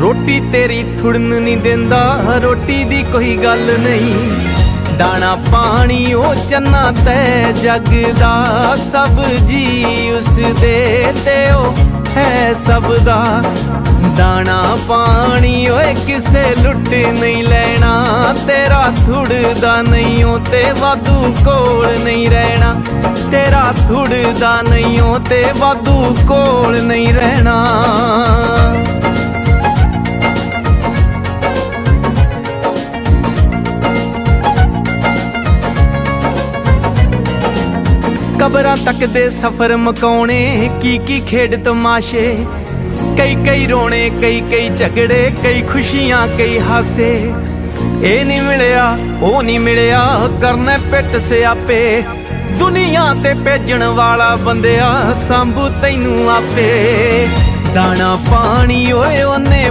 ਰੋਟੀ ਤੇਰੀ ਥੁੜਨ ਨਹੀਂ ਦਿੰਦਾ, ਰੋਟੀ ਦੀ ਕੋਈ ਗੱਲ ਨਹੀਂ। ਦਾਣਾ ਪਾਣੀ ਉਹ ਚੰਨਾ ਤੈ ਜਗ ਦਾ ਸਭ ਜੀ ਉਸ ਦੇ ਤੇ ਉਹ ਹੈ ਸਭ ਦਾ। ਦਾਣਾ ਪਾਣੀ ਓਏ ਕਿਸੇ ਲੁੱਟ ਨਹੀਂ ਲੈਣਾ, ਤੇਰਾ ਥੁੜਦਾ ਨਹੀਂ ਓ ਤੇ ਵਾਧੂ ਕੋਲ ਨਹੀਂ ਰਹਿਣਾ। ਤੇਰਾ ਥੁੜਦਾ ਨਹੀਂ ਓ ਤੇ ਵਾਧੂ ਕੋਲ ਨਹੀਂ ਰਹਿਣਾ। ਕਬਰਾਂ ਤੱਕ ਦੇ ਸਫ਼ਰ ਮਕਾਉਣੇ, ਕੀ ਕੀ ਖੇਡ ਤਮਾਸ਼ੇ। ਕਈ ਕਈ ਰੋਣੇ, ਕਈ ਕਈ ਝਗੜੇ, ਕਈ ਖੁਸ਼ੀਆਂ, ਕਈ ਹਾਸੇ। ਇਹ ਨਹੀਂ ਮਿਲਿਆ, ਉਹ ਨਹੀਂ ਮਿਲਿਆ, ਕਰਨਾ ਪਿੱਟ ਸਿਆਪੇ। ਦੁਨੀਆ ਤੇ ਭੇਜਣ ਵਾਲਾ ਬੰਦਿਆ, ਸੰਭੂ ਤੈਨੂੰ ਆਪੇ। ਦਾਣਾ, ਪਾਣੀ, ਓਏ, ਉਹਨੇ